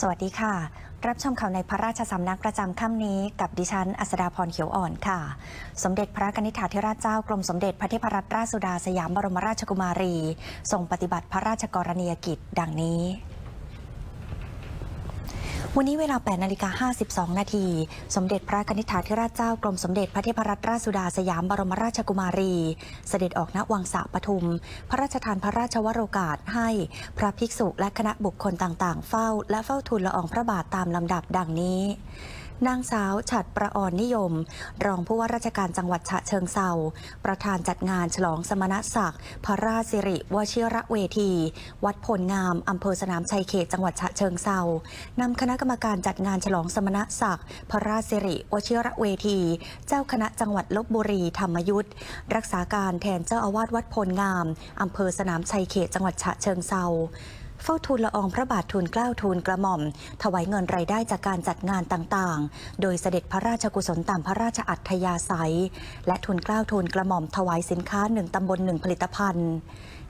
สวัสดีค่ะ รับชมข่าวในพระราชสำนักประจำค่ำนี้ กับดิฉัน อัสดาพรเขียวอ่อนค่ะ สมเด็จพระกนิษฐาธิราชเจ้ากรมสมเด็จพระเทพรัตนราชสุดาสยามบรมราชกุมารีทรงปฏิบัติพระราชกรณียกิจ ดังนี้ วันนี้เวลา 8 นาฬิกา 52 นาที สมเด็จพระนิษฐาธิราชเจ้ากรมสมเด็จพระเทพรัตนราชสุดาสยามบรมราชกุมารี เสด็จออกณวังสะปทุม พระราชทานพระราชวโรกาสให้พระภิกษุและคณะบุคคลต่างๆ เฝ้า และเฝ้าทูลละอองพระบาทตามลำดับดังนี้ นางสาวฉัดประอ่อนนิยม รองผู้ว่าราชการจังหวัดฉะเชิงเซาประธานจัดงานฉลองสมณศักดิ์พระราชสิริวชิระเวที วัดพลงามอำเภอสนามชัยเขตจังหวัดฉะเชิงเซานำคณะกรรมการจัดงานฉลองสมณศักดิ์พระราชสิริวชิระเวที เจ้าคณะจังหวัดลบบุรีธรรมยุทธรักษาการแทนเจ้าอาวาสวัดพลงามอำเภอสนามชัยเขตจังหวัดฉะเชิงเซา เฝ้าทูลละอองพระบาททูลเกล้าทูลกระหม่อม ถวายเงินรายได้จากการจัดงานต่างๆ โดยเสด็จพระราชกุศลตามพระราชอัธยาศัย และทูลเกล้าทูลกระหม่อมถวายสินค้าหนึ่งตำบลหนึ่งผลิตภัณฑ์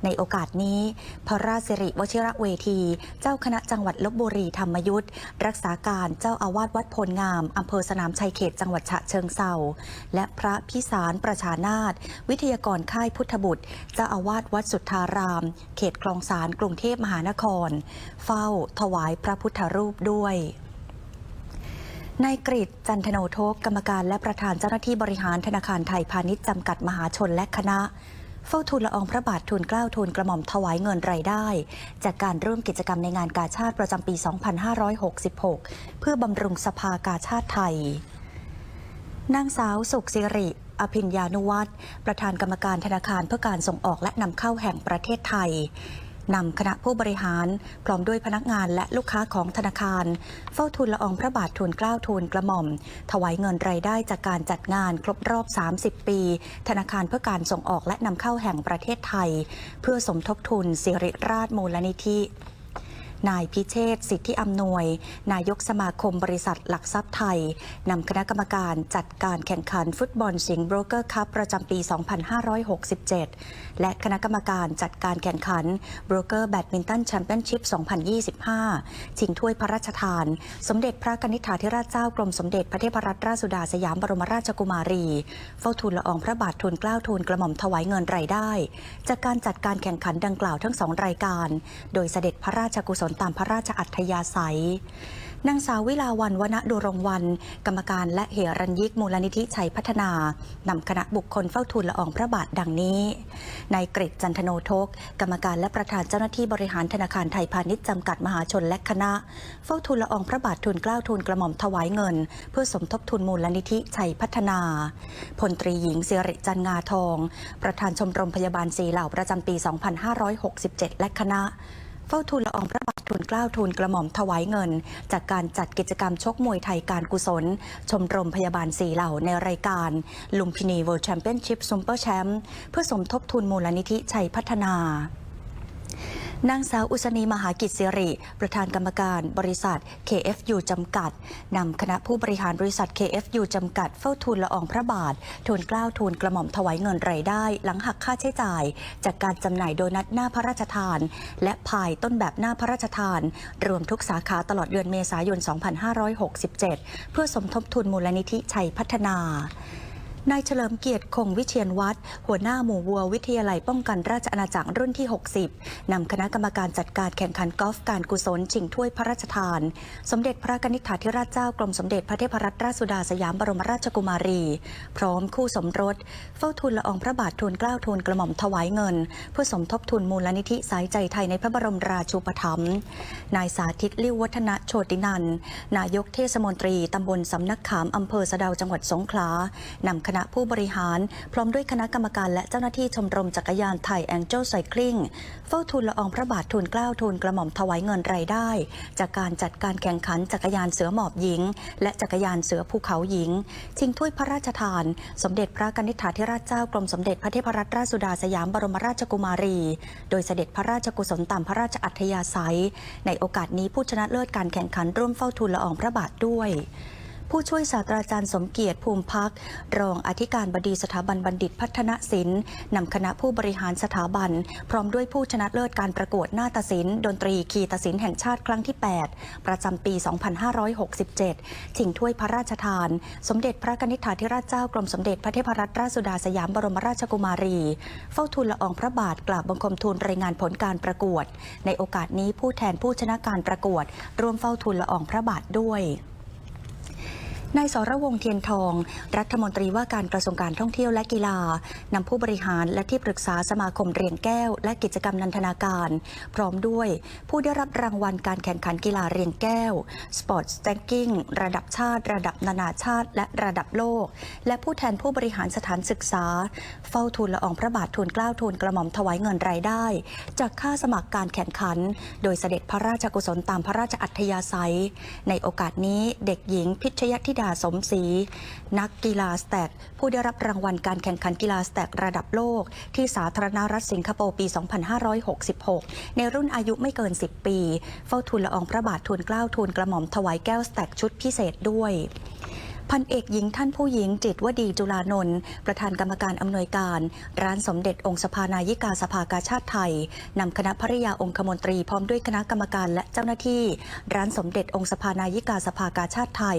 ในโอกาสนี้ พระราชสิริวชิระเวที เจ้าคณะจังหวัดลบบุรีธรรมยุทธ์รักษาการเจ้าอาวาสวัดพลงามอำเภอสนามชัยเขตจังหวัดฉะเชิงเซาและพระพิสารประชานาถวิทยากรค่ายพุทธบุตร เจ้าอาวาสวัดสุทธาราม เขตคลองสารกรุงเทพมหานคร เฝ้าถวายพระพุทธรูปด้วยนายกริตจันทโนโทกกรรมการและประธานเจ้าหน้าที่บริหารธนาคารไทยพาณิชย์จำกัดมหาชนและคณะ เฝ้าทูลละอองพระบาททูลเกล้าทูลกระหม่อมถวายเงินรายได้ จากการร่วมกิจกรรมในงานกาชาติประจำปี 2566 เพื่อบำรุงสภากาชาติไทย นางสาวสุขสิริอภิญญานุวัตรประธานกรรมการธนาคารเพื่อการส่งออกและนำเข้าแห่งประเทศไทย นำคณะผู้บริหารพร้อมด้วยพนักงานและลูกค้าของธนาคาร เฝ้าทูลละอองพระบาททูลเกล้าทูลกระหม่อม ถวายเงินรายได้จากการจัดงานครบรอบ 30 ปี ธนาคารเพื่อการส่งออกและนำเข้าแห่งประเทศไทย เพื่อสมทบทุนสิริราชมูลนิธิ นายพิเชษสิทธิอำนวย นายกสมาคมบริษัทหลักทรัพย์ไทย นำคณะกรรมการจัดการแข่งขันฟุตบอลสิงห์โบรกเกอร์คัพประจำปี 2567 และคณะกรรมการจัดการแข่งขันโบรกเกอร์แบดมินตันแชมเปี้ยนชิพ 2025 ชิงถ้วยพระราชทาน สมเด็จพระกนิษฐาธิราชเจ้ากรมสมเด็จพระเทพรัตนราชสุดาสยามบรมราชกุมารี เฝ้าทูลละอองพระบาททูลเกล้าทูลกระหม่อมถวายเงินรายได้ จากการจัดการแข่งขันดังกล่าวทั้งสองรายการ โดยเสด็จพระราชกุศลตามพระราชอัธยาศัยนางสาววิลาวันวณดุรงวัน กรรมการและเหรัญยิกมูลนิธิชัยพัฒนานำคณะบุคคลเฝ้าทูลละอองพระบาทดังนี้นายกฤษจันทโนทก กรรมการและประธานเจ้าหน้าที่บริหารธนาคารไทยพาณิชย์จำกัดมหาชนและคณะ เฝ้าทูลละอองพระบาททูลเกล้าทูลกระหม่อมถวายเงิน เพื่อสมทบทุนมูลนิธิชัยพัฒนาพลตรีหญิงเสริจันงาทอง ประธานชมรมพยาบาลสีเหล่าประจำปี 2567 และคณะ เฝ้าทูลละอองพระบาท ทุนกล้าวทุนกระหม่อมถวายเงิน จากการจัดกิจกรรมชกมวยไทยการกุศล ชมรมพยาบาลสีเหล่าในรายการ ลุมพินีเวิลด์แชมเปี้ยนชิพซุปเปอร์แชมป์เพื่อสมทบทุนมูลนิธิชัยพัฒนา นางสาวอุศนีมหากิจสิริ ประธานกรรมการบริษัท KFU จำกัด นำคณะผู้บริหารบริษัท KFU จำกัด เฝ้าทูลละอองพระบาท ทูลเกล้าทูลกระหม่อมถวายเงินรายได้ หลังหักค่าใช้จ่าย จากการจำหน่ายโดนัทหน้าพระราชทาน และพายต้นแบบหน้าพระราชทาน รวมทุกสาขาตลอดเดือนเมษายน 2567 เพื่อสมทบทุนมูลนิธิชัยพัฒนา นายเฉลิมเกียรติคงวิเชียนวัฒน์หัวหน้าหมู่วัววิทยาลัยป้องกันราชอาณาจักรรุ่นที่ 60 นำคณะกรรมการจัดการแข่งขันกอล์ฟการกุศลชิงถ้วยพระราชทาน สมเด็จพระกนิษฐาธิราชเจ้ากรมสมเด็จพระเทพรัตนราชสุดาสยามบรมราชกุมารี พร้อมคู่สมรส เฝ้าทูลละอองพระบาททูลเกล้าทูลกระหม่อมถวายเงิน เพื่อสมทบทุนมูลนิธิสายใจไทยในพระบรมราชูปถัมภ์นายสาธิตลิววัฒนโชตินันนายกเทศมนตรีตำบลสำนักขามอำเภอสะเดาจังหวัดสงขลานำคณะผู้บริหาร พร้อมด้วยคณะกรรมการและเจ้าหน้าที่ชมรมจักรยานไทยแองเจิลไซคลิงเฝ้าทูลละอองพระบาททูลเกล้าทูลกระหม่อมถวายเงินรายได้ จากการจัดการแข่งขันจักรยานเสือหมอบหญิง และจักรยานเสือภูเขาหญิง ชิงถ้วยพระราชทาน สมเด็จพระกนิษฐาธิราชเจ้ากรมสมเด็จพระเทพรัตนราชสุดาสยามบรมราชกุมารี โดยเสด็จพระราชกุศลตามพระราชอัธยาศัย ในโอกาสนี้ผู้ชนะเลิศการแข่งขันร่วมเฝ้าทูลละอองพระบาทด้วย ผู้ช่วยศาสตราจารย์สมเกียรติภูมิพัก รองอธิการบดีสถาบันบัณฑิตพัฒนศิลป์นำคณะผู้บริหารสถาบัน พร้อมด้วยผู้ชนะเลิศการประกวดนาฏศิลป์ดนตรีคีตศิลป์แห่งชาติครั้งที่ 8 ประจำปี 2567 ชิงถ้วยพระราชทาน สมเด็จพระนิษฐาธิราชเจ้ากรมสมเด็จพระเทพรัตนราชสุดาสยามบรมราชกุมารี เฝ้าทูลละอองพระบาทกราบบังคมทูลรายงานผลการประกวด ในโอกาสนี้ผู้แทนผู้ชนะการประกวด ร่วมเฝ้าทูลละอองพระบาทด้วย นายสรวงเทียนทอง รัฐมนตรีว่าการกระทรวงการท่องเที่ยวและกีฬานำผู้บริหารและที่ปรึกษาสมาคมเรียงแก้ว และกิจกรรมนันทนาการ พร้อมด้วย ผู้ได้รับรางวัลการแข่งขันกีฬาเรียงแก้ว Sports s t a n k i n g ระดับชาติ ระดับนานาชาติ และระดับโลก และผู้แทนผู้บริหารสถานศึกษา เฝ้าทูลละอองพระบาททูลเกล้าทูลกระหม่อมถวายเงินรายได้ จากค่าสมัครการแข่งขัน โดยเสด็จพระราชกุศลตามพระราชอัธยาศัย ในโอกาสนี้เด็กหญิงพิชยธิดาสมศรีนักกีฬาสแต็กผู้ได้รับรางวัลการแข่งขันกีฬาสแต็กระดับโลก ที่สาธารณรัฐสิงคโปร์ปี 2566 ในรุ่นอายุไม่เกิน 10 ปี เฝ้าทูลละอองพระบาททูลเกล้าทูลกระหม่อมถวายแก้วสแต็กชุดพิเศษด้วย พันเอกหญิงท่านผู้หญิงจิตวดีจุลานนท์ประธานกรรมการอำนวยการ ร้านสมเด็จองค์สภานายิกาสภากาชาติไทยนำคณะภริยาองคมนตรีพร้อมด้วยคณะกรรมการและเจ้าหน้าที่ ร้านสมเด็จองค์สภานายิกาสภากาชาติไทย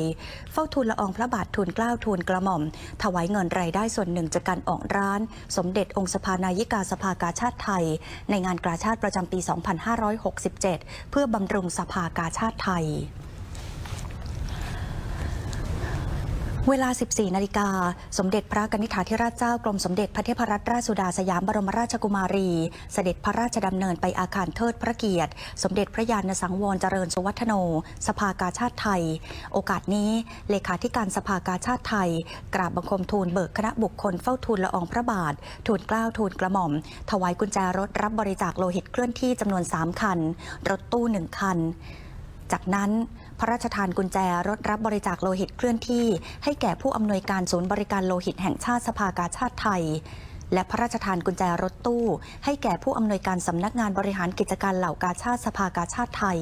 เฝ้าทูลละอองพระบาททูลเกล้าทูลกระหม่อม ถวายเงินรายได้ส่วนหนึ่งจากการออกร้าน สมเด็จองค์สภานายิกาสภากาชาติไทย ในงานกาชาติประจำปี 2567 เพื่อบำรุงสภากาชาติไทย เวลา 14 นาฬิกา สมเด็จพระกนิษฐาธิราชเจ้ากรมสมเด็จพระเทพรัตนราชสุดาสยามบรมราชกุมารี เสด็จพระราชดำเนินไปอาคารเทิดพระเกียรติ สมเด็จพระยาณสังวรเจริญสุวัฒโน สภากาชาติไทย โอกาสนี้เลขาธิการสภากาชาติไทย กราบบังคมทูลเบิกคณะบุคคลเฝ้าทูลละอองพระบาท ทูลเกล้าทูลกระหม่อม ถวายกุญแจรถรับบริจาคโลหิตเคลื่อนที่จำนวน 3 คัน รถตู้ 1 คัน จากนั้น พระราชทานกุญแจรถรับบริจาคโลหิตเคลื่อนที่ ให้แก่ผู้อำนวยการศูนย์บริการโลหิตแห่งชาติสภากาชาติไทย และพระราชทานกุญแจรถตู้ ให้แก่ผู้อำนวยการสำนักงานบริหารกิจการเหล่ากาชาติสภากาชาติไทย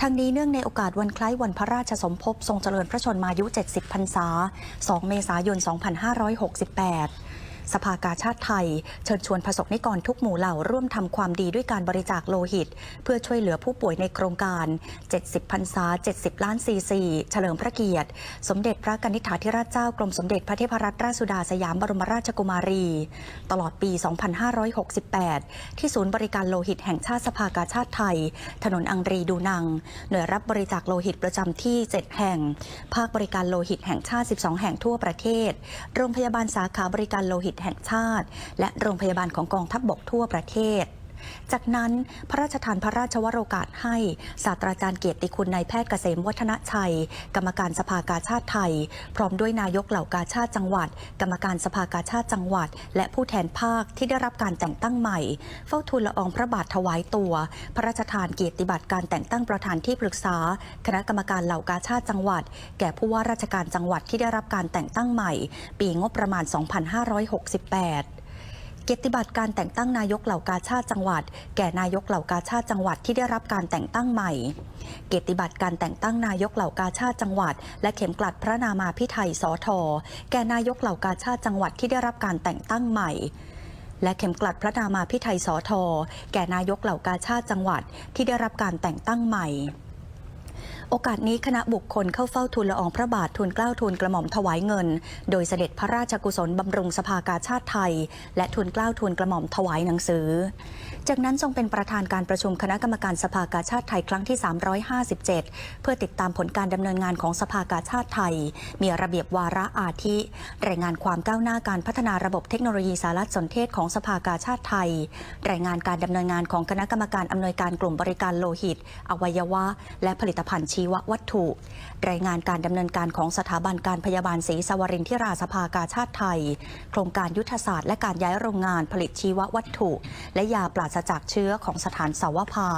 ทั้งนี้เนื่องในโอกาสวันคล้ายวันพระราชสมภพทรงเจริญพระชนมายุ 70 พรรษา 2 เมษายน 2568 สภากาชาติไทย เชิญชวนประสบนิกรทุกหมู่เหล่าร่วมทำความดีด้วยการบริจาคโลหิต เพื่อช่วยเหลือผู้ป่วยในโครงการ 70พรรษา 70 ล้านซีซี เฉลิมพระเกียรติ สมเด็จพระกนิษฐาธิราชเจ้ากรมสมเด็จพระเทพรัตนราชสุดาสยามบรมราชกุมารี ตลอดปี 2568 ที่ศูนย์บริการโลหิตแห่งชาติสภากาชาติไทย ถนนอังรีดูนัง หน่วยรับบริจาคโลหิตประจำที่ 7 แห่ง ภาคบริการโลหิตแห่งชาติ 12 แห่งทั่วประเทศ โรงพยาบาลสาขาบริการโลหิตแห่งชาติ และโรงพยาบาลของกองทัพบบกทั่วประเทศ จากนั้นพระราชทานพระราชวโรกาสให้ศาสตราจารย์เกียรติคุณนายแพทย์เกษมวัฒนชัย กรรมการสภากาชาติไทย พร้อมด้วยนายกเหล่ากาชาติจังหวัด กรรมการสภากาชาติจังหวัด และผู้แทนภาคที่ได้รับการแต่งตั้งใหม่ เฝ้าทูลละอองพระบาทถวายตัว พระราชทานเกียรติบัตรการแต่งตั้งประธานที่ปรึกษา คณะกรรมการเหล่ากาชาติจังหวัด แก่ผู้ว่าราชการจังหวัดที่ได้รับการแต่งตั้งใหม่ ปีงบประมาณ 2568 กียรติบัตรการแต่งตั้งนายกเหล่ากาชาติจังหวัด แก่นายกเหล่ากาชาติจังหวัดที่ได้รับการแต่งตั้งใหม่ เกียรติบัตรการแต่งตั้งนายกเหล่ากาชาติจังหวัด และเข็มกลัดพระนามาพิไทยสอทอแก่นายกเหล่ากาชาติจังหวัดที่ได้รับการแต่งตั้งใหม่และเข็มกลัดพระนามาพิไทยสอทอแก่นายกเหล่ากาชาติจังหวัดที่ได้รับการแต่งตั้งใหม่ โอกาสนี้คณะบุคคลเข้าเฝ้าทูลละอองพระบาททูลเกล้าทูลกระหม่อมถวายเงิน โดยเสด็จพระราชกุศลบำรุงสภากาชาติไทย และทูลเกล้าทูลกระหม่อมถวายหนังสือ จากนั้นทรงเป็นประธานการประชุมคณะกรรมการสภากาชาติไทยครั้งที่ 357 เพื่อติดตามผลการดำเนินงานของสภากาชาติไทย มีระเบียบวาระอาทิ รายงานความก้าวหน้าการพัฒนาระบบเทคโนโลยีสารสนเทศของสภากาชาติไทย รายงานการดำเนินงานของคณะกรรมการอำนวยการกลุ่มบริการโลหิต อวัยวะ และผลิตภัณฑ์ชีีววัตถุ รายงานการดำเนินการของสถาบันการพยาบาลศรีสวรินทิราสภากาชาติไทย โครงการยุทธศาสตร์และการย้ายโรงงานผลิตชีววัตถุ และยาปราศจากเชื้อของสถานสาวภา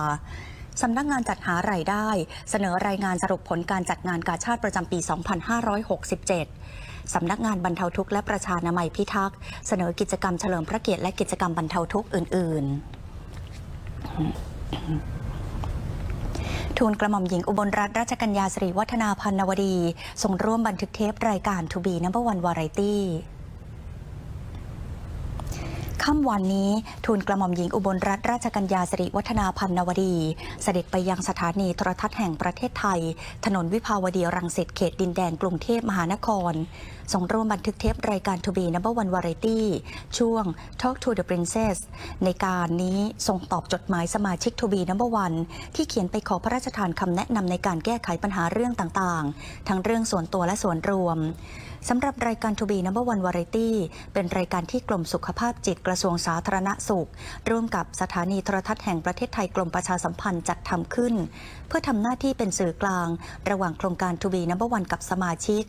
สำนักงานจัดหารายได้ เสนอรายงานสรุปผลการจัดงานกาชาติประจำปี 2567 สำนักงานบรรเทาทุกข์และประชานามัยพิทักษ์ เสนอกิจกรรมเฉลิมพระเกียรติและกิจกรรมบรรเทาทุกข์อื่น ๆ ทูลกระหม่อมหญิงอุบลรัตนราชกัญญาสิริวัฒนาพันนวดี ทรงร่วมบันทึกเทปรายการ To Be Number One Variety ค่ำวันนี้ทูลกระหม่อมหญิงอุบลรัตนราชกัญญาสิริวัฒนาพันนวดี เสด็จไปยังสถานีโทรทัศน์แห่งประเทศไทย ถนนวิภาวดีรังสิตเขตดินแดนกรุงเทพมหานครทรงร่วมบันทึกเทปรายการ To Be Number One Variety ช่วง Talk to the Princess ในการนี้ทรงตอบจดหมายสมาชิก To Be Number One ที่เขียนไปขอพระราชทานคำแนะนำในการแก้ไขปัญหาเรื่องต่างๆ ทั้งเรื่องส่วนตัวและส่วนรวม สำหรับรายการ To Be Number One Variety เป็นรายการที่กรมสุขภาพจิตกระทรวงสาธารณสุข ร่วมกับสถานีโทรทัศน์แห่งประเทศไทยกรมประชาสัมพันธ์จัดทำขึ้น เพื่อทำหน้าที่เป็นสื่อกลาง ระหว่างโครงการ To Be Number One กับสมาชิก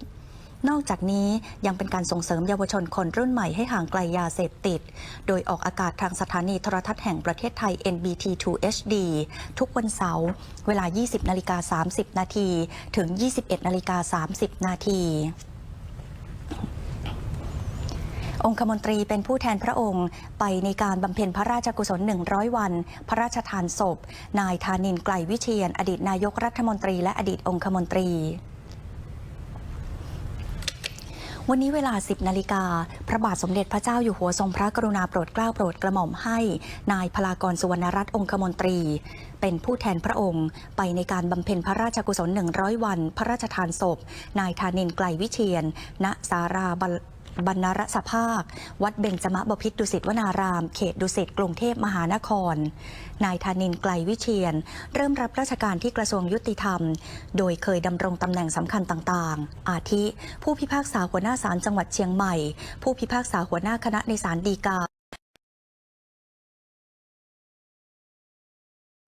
นอกจากนี้ยังเป็นการส่งเสริมเยาวชนคนรุ่นใหม่ให้ห่างไกลยาเสพติด โดยออกอากาศทางสถานีโทรทัศน์แห่งประเทศไทย NBT2 HD ทุกวันเสาร์เวลา 20 นาฬิกา 30 นาที ถึง 21 นาฬิกา 30 นาที องคมนตรีเป็นผู้แทนพระองค์ ไปในการบำเพ็ญพระราชกุศล 100 วัน พระราชทานศพ นายธานินทร์ไกลวิเชียน อดีตนายกรัฐมนตรีและอดีตองคมนตรีวันนี้เวลา 10 นาฬิกา พระบาทสมเด็จพระเจ้าอยู่หัวทรงพระกรุณาโปรดเกล้าโปรดกระหม่อมให้ นายพลากรสุวรรณรัตน์องคมนตรี เป็นผู้แทนพระองค์ ไปในการบำเพ็ญพระราชกุศล 100 วัน พระราชทานศพ นายธานินทร์ไกลวิเชียน ณ สารา บรรรณรสภาค วัดเบญจมบพิตรดุสิตวนาราม เขตดุสิตกรุงเทพมหานคร นายธานินไกลวิเชียน เริ่มรับราชการที่กระทรวงยุติธรรม โดยเคยดำรงตำแหน่งสำคัญต่างๆ อาทิ ผู้พิพากษาหัวหน้าศาลจังหวัดเชียงใหม่ ผู้พิพากษาหัวหน้าคณะในศาลฎีกา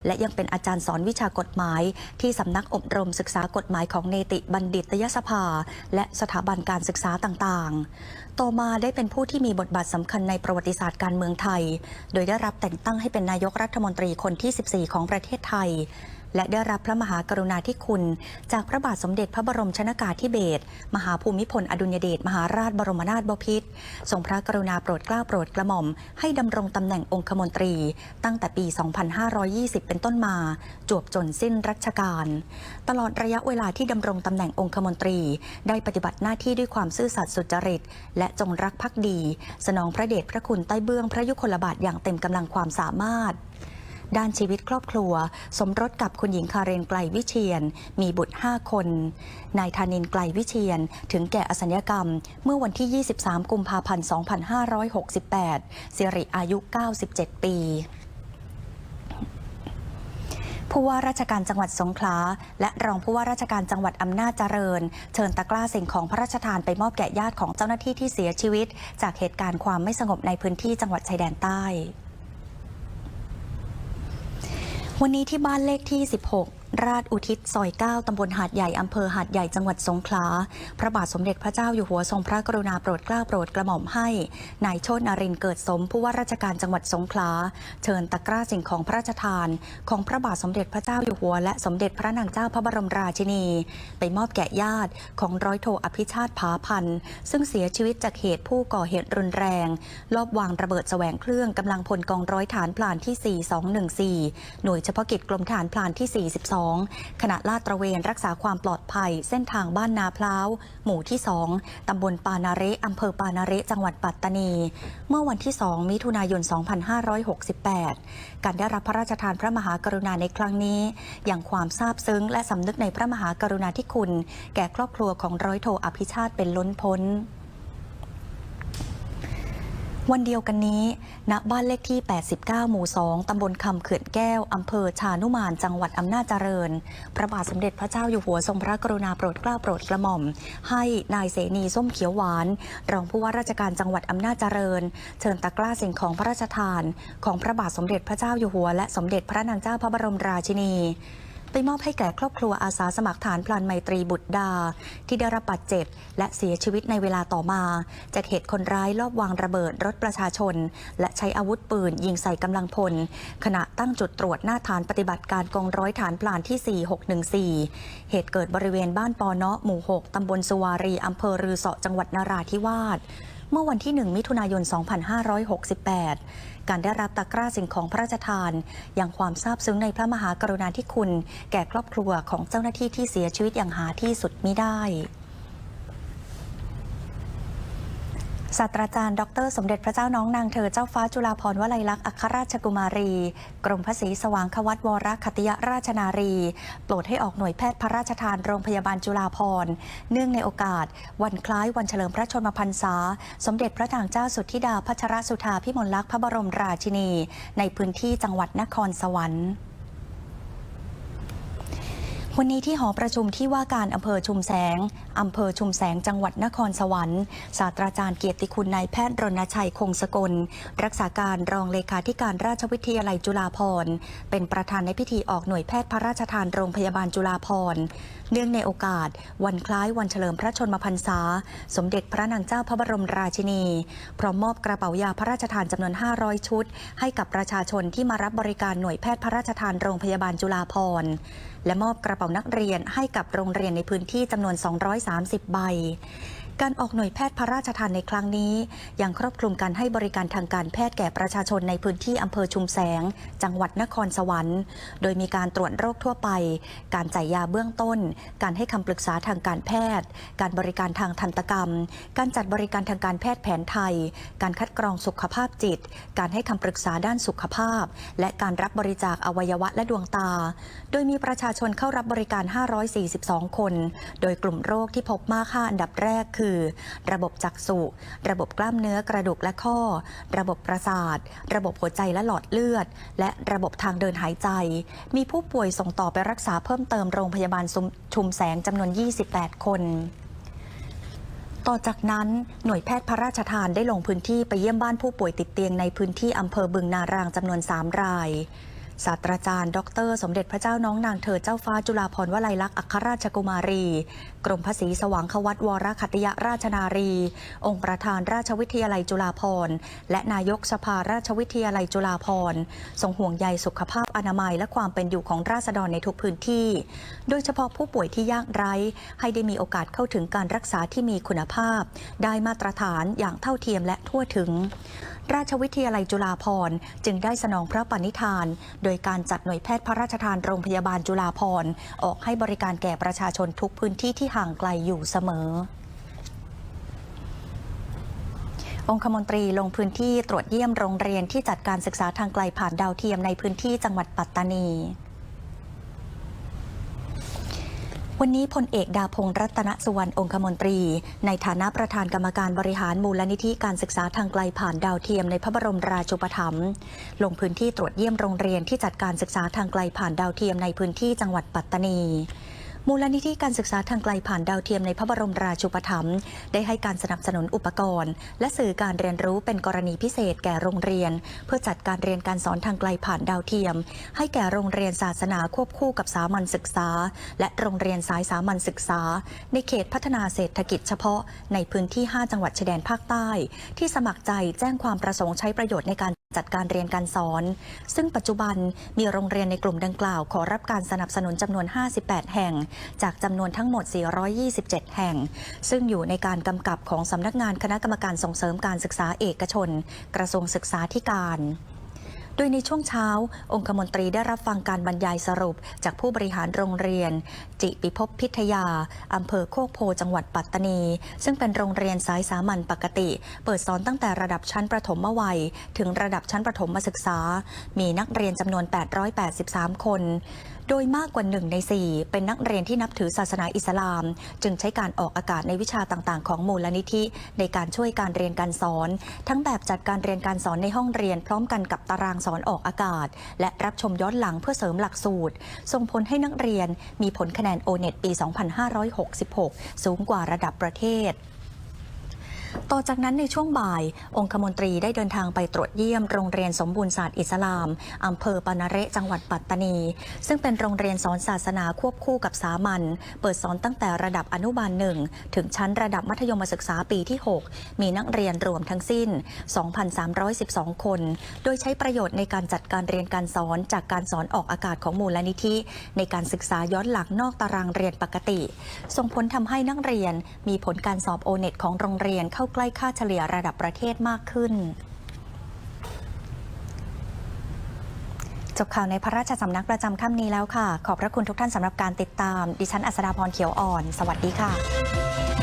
และยังเป็นอาจารย์สอนวิชากฎหมาย ที่สำนักอบรมศึกษากฎหมายของเนติบัณฑิตยสภา และสถาบันการศึกษาต่างๆ ต่อมาได้เป็นผู้ที่มีบทบาทสำคัญในประวัติศาสตร์การเมืองไทย โดยได้รับแต่งตั้งให้เป็นนายกรัฐมนตรีคนที่ 14 ของประเทศไทย และได้รับพระมหากรุณาธิคุณ จากพระบาทสมเด็จพระบรมชนากาธิเบศรมหาภูมิพลอดุลยเดชมหาราชบรมนาถบพิตรทรงพระกรุณาโปรดเกล้าโปรดกระหม่อม ให้ดำรงตำแหน่งองคมนตรี ตั้งแต่ปี 2520 เป็นต้นมา จวบจนสิ้นรัชกาลตลอดระยะเวลาที่ดำรงตำแหน่งองคมนตรี ได้ปฏิบัติหน้าที่ด้วยความซื่อสัตย์สุจริต และจงรักภักดี สนองพระเดชพระคุณใต้เบื้องพระยุคลบาทอย่างเต็มกำลังความสามารถ ด้านชีวิตครอบครัว สมรสกับคุณหญิงคาเรนไกลวิเชียน มีบุตร 5 คน นายธานินไกลวิเชียน ถึงแก่อสัญญกรรม เมื่อวันที่ 23 กุมภาพันธ์ 2568สิริอายุ 97 ปีผู้ว่าราชการจังหวัดสงขลาและรองผู้ว่าราชการจังหวัดอำนาจเจริญ เชิญตะกร้าสิ่งของพระราชทานไปมอบแก่ญาติของเจ้าหน้าที่ที่เสียชีวิต จากเหตุการณ์ความไม่สงบในพื้นที่จังหวัดชายแดนใต้ วันนี้ที่บ้านเลขที่ 16ราชอุทิศซอย9ตำบลหาดใหญ่อำเภอหาดใหญ่จังหวัดสงขลา พระบาทสมเด็จพระเจ้าอยู่หัวทรงพระกรุณาโปรดเกล้าโปรดกระหม่อมให้ นายโชตนารินเกิดสมผู้ว่าราชการจังหวัดสงขลา เชิญตะกร้าสิ่งของพระราชทาน ของพระบาทสมเด็จพระเจ้าอยู่หัว และสมเด็จพระนางเจ้าพระบรมราชินี ไปมอบแก่ญาติของร้อยโทอภิชาติผาพันธ์ซึ่งเสียชีวิตจากเหตุผู้ก่อเหตุรุนแรง ลอบวางระเบิดแสวงเครื่องกำลังพลกองร้อยฐานพลานที่ 4214 หน่วยเฉพาะกิจกรมฐานพลานที่ 42ขณะลาดตระเวนรักษาความปลอดภัย เส้นทางบ้านนาพร้าว หมู่ที่ 2 ตำบลปานาเระอำเภอปานาเระจังหวัดปัตตานี เมื่อวันที่ 2 มิถุนายน 2568 การได้รับพระราชทานพระมหากรุณาในครั้งนี้ อย่างความซาบซึ้งและสำนึกในพระมหากรุณาธิคุณ แก่ครอบครัวของร้อยโทอภิชาติเป็นล้นพ้น วันเดียวกันนี้ ณ บ้านเลขที่ 89 หมู่ 2 ตำบลคำเขื่อนแก้ว อำเภอชานุมาน จังหวัดอำนาจเจริญ พระบาทสมเด็จพระเจ้าอยู่หัวทรงพระกรุณาโปรดเกล้าโปรดกระหม่อม ให้นายเสนีส้มเขียวหวาน รองผู้ว่าราชการจังหวัดอำนาจเจริญ เชิญตะกร้าสิ่งของพระราชทาน ของพระบาทสมเด็จพระเจ้าอยู่หัว และสมเด็จพระนางเจ้าพระบรมราชินี ไปมอบให้แก่ครอบครัวอาสาสมัครฐานพลานไมตรีบุตรดา ที่ได้รับบาดเจ็บ และเสียชีวิตในเวลาต่อมา จากเหตุคนร้ายลอบวางระเบิดรถประชาชน และใช้อาวุธปืนยิงใส่กำลังพล ขณะตั้งจุดตรวจหน้าฐานปฏิบัติการกองร้อยฐานพลานที่ 4614 เหตุเกิดบริเวณบ้านปอเนาะหมู่ 6 ตำบลสุวารีอำเภอรือเสาะจังหวัดนราธิวาสเมื่อวันที่ 1 มิถุนายน 2568 การได้รับตะกร้าสิ่งของพระราชทาน อย่างความซาบซึ้งในพระมหากรุณาธิคุณ แก่ครอบครัวของเจ้าหน้าที่ที่เสียชีวิตอย่างหาที่สุดมิได้ ศาสตราจารย์ ดร สมเด็จพระเจ้าน้องนางเธอเจ้าฟ้าจุฬาภรณ์วลัยลักษณ์อัครราชกุมารี กรมพระศรีสว่างควัตวรคติยราชนารี โปรดให้ออกหน่วยแพทย์พระราชทานโรงพยาบาลจุฬาภรณ์ เนื่องในโอกาส วันคล้ายวันเฉลิมพระชนมพรรษา สมเด็จพระนางเจ้าสุทธิดาพัชรสุธาพิมลลักษณ์พระบรมราชินี ในพื้นที่จังหวัดนครสวรรค์ วันนี้ที่หอประชุมที่ว่าการอำเภอชุมแสงอำเภอชุมแสงจังหวัดนครสวรรค์ศาสตราจารย์เกียรติคุณนายแพทย์รณชัยคงสกล รักษาการรองเลขาธิการราชวิทยาลัยจุฬาภรณ์เป็นประธานในพิธีออกหน่วยแพทย์พระราชทานโรงพยาบาลจุฬาภรณ์เนื่องในโอกาส วันคล้ายวันเฉลิมพระชนมพรรษา สมเด็จพระนางเจ้าพระบรมราชินี พร้อมมอบกระเป๋ายาพระราชทานจำนวน 500 ชุด ให้กับประชาชนที่มารับบริการหน่วยแพทย์พระราชทานโรงพยาบาลจุฬาภรณ์ และมอบกระเป๋านักเรียนให้กับโรงเรียนในพื้นที่จำนวน 230 ใบ การออกหน่วยแพทย์พระราชทานในครั้งนี้ ยังครอบคลุมการให้บริการทางการแพทย์แก่ประชาชนในพื้นที่อำเภอชุมแสง จังหวัดนครสวรรค์ โดยมีการตรวจโรคทั่วไป การจ่ายยาเบื้องต้น การให้คำปรึกษาทางการแพทย์ การบริการทางทันตกรรม การจัดบริการทางการแพทย์แผนไทย การคัดกรองสุขภาพจิต การให้คำปรึกษาด้านสุขภาพ และการรับบริจาคอวัยวะและดวงตา โดยมีประชาชนเข้ารับบริการ 542 คน โดยกลุ่มโรคที่พบมาก5อันดับแรกคือระบบจักษุ ระบบกล้ามเนื้อกระดูกและข้อ ระบบประสาท ระบบหัวใจและหลอดเลือด และระบบทางเดินหายใจ มีผู้ป่วยส่งต่อไปรักษาเพิ่มเติมโรงพยาบาลชุมแสงจำนวน 28 คนต่อจากนั้นหน่วยแพทย์พระราชทานได้ลงพื้นที่ไปเยี่ยมบ้านผู้ป่วยติดเตียงในพื้นที่อำเภอบึงนารางจำนวน 3 ราย ศาสตราจารย์ ดร สมเด็จพระเจ้าน้องนางเธอเจ้าฟ้าจุฬาภรณ์วลัยลักษณ์อัครราชกุมารี กรมพระศรีสว่างควัตวรคัตยราชนารี องค์ประธานราชวิทยาลัยจุฬาภรณ์และนายกสภาราชวิทยาลัยจุฬาภรณ์ทรงห่วงใยสุขภาพอนามัยและความเป็นอยู่ของราษฎรในทุกพื้นที่ โดยเฉพาะผู้ป่วยที่ยากไร้ ให้ได้มีโอกาสเข้าถึงการรักษาที่มีคุณภาพ ได้มาตรฐานอย่างเท่าเทียมและทั่วถึงราชวิทยาลัยจุฬาภรณ์จึงได้สนองพระปณิธาน โดยการจัดหน่วยแพทย์พระราชทานโรงพยาบาลจุฬาภรณ์ออกให้บริการแก่ประชาชนทุกพื้นที่ที่ห่างไกลอยู่เสมอ องคมนตรีลงพื้นที่ตรวจเยี่ยมโรงเรียนที่จัดการศึกษาทางไกลผ่านดาวเทียมในพื้นที่จังหวัดปัตตานีวันนี้พลเอกดาพงษ์รัตนสุวรรณองคมนตรี ในฐานะประธานกรรมการบริหารมูลนิธิการศึกษาทางไกลผ่านดาวเทียมในพระบรมราชูปถัมภ์ลงพื้นที่ตรวจเยี่ยมโรงเรียนที่จัดการศึกษาทางไกลผ่านดาวเทียมในพื้นที่จังหวัดปัตตานี มูลนิธิการศึกษาทางไกลผ่านดาวเทียมในพระบรมราชูปถัมภ์ได้ให้การสนับสนุนอุปกรณ์ และสื่อการเรียนรู้เป็นกรณีพิเศษแก่โรงเรียน เพื่อจัดการเรียนการสอนทางไกลผ่านดาวเทียม ให้แก่โรงเรียนศาสนาควบคู่กับสามัญศึกษา และโรงเรียนสายสามัญศึกษา ในเขตพัฒนาเศรษฐกิจเฉพาะในพื้นที่ 5 จังหวัดชายแดนภาคใต้ ที่สมัครใจแจ้งความประสงค์ใช้ประโยชน์ในการ จัดการเรียนการสอน ซึ่งปัจจุบันมีโรงเรียนในกลุ่มดังกล่าว ขอรับการสนับสนุนจำนวน 58 แห่ง จากจำนวนทั้งหมด 427 แห่ง ซึ่งอยู่ในการกำกับของสำนักงานคณะกรรมการส่งเสริมการศึกษาเอกชน กระทรวงศึกษาธิการ โดยในช่วงเช้า องคมนตรีได้รับฟังการบรรยายสรุป จากผู้บริหารโรงเรียน จิปิภพพิทยา อำเภอโคกโพจังหวัดปัตตานี ซึ่งเป็นโรงเรียนสายสามัญปกติ เปิดสอนตั้งแต่ระดับชั้นประถมวัย ถึงระดับชั้นประถมศึกษา มีนักเรียนจำนวน 883 คน โดยมากกว่าหนึ่งใน4เป็นนักเรียนที่นับถือศาสนาอิสลาม จึงใช้การออกอากาศในวิชาต่างๆ ของมูลนิธิ ในการช่วยการเรียนการสอน ทั้งแบบจัดการเรียนการสอนในห้องเรียน พร้อมกันกับตารางสอนออกอากาศ และรับชมย้อนหลังเพื่อเสริมหลักสูตร ส่งผลให้นักเรียนมีผลคะแนนโอเน็ตปี 2566 สูงกว่าระดับประเทศ ต่อจากนั้นในช่วงบ่าย องคมนตรีได้เดินทางไปตรวจเยี่ยมโรงเรียนสมบูรณ์ศาสตร์อิสลามอำเภอปานาเระจังหวัดปัตตานี ซึ่งเป็นโรงเรียนสอนศาสนาควบคู่กับสามัญเปิดสอนตั้งแต่ระดับอนุบาลหนึ่งถึงชั้นระดับมัธยมศึกษาปีที่ 6 มีนักเรียนรวมทั้งสิ้น 2,312 คน โดยใช้ประโยชน์ในการจัดการเรียนการสอนจากการสอนออกอากาศของมูลนิธิ ในการศึกษาย้อนหลังนอกตารางเรียนปกติ ส่งผลทำให้นักเรียนมีผลการสอบโอเน็ตของโรงเรียนเข้าใกล้ค่าเฉลี่ยระดับประเทศมากขึ้น จบข่าวในพระราชสำนักประจำค่ำนี้แล้วค่ะ ขอบพระคุณทุกท่านสำหรับการติดตาม ดิฉันอัศดาพรเขียวอ่อน สวัสดีค่ะ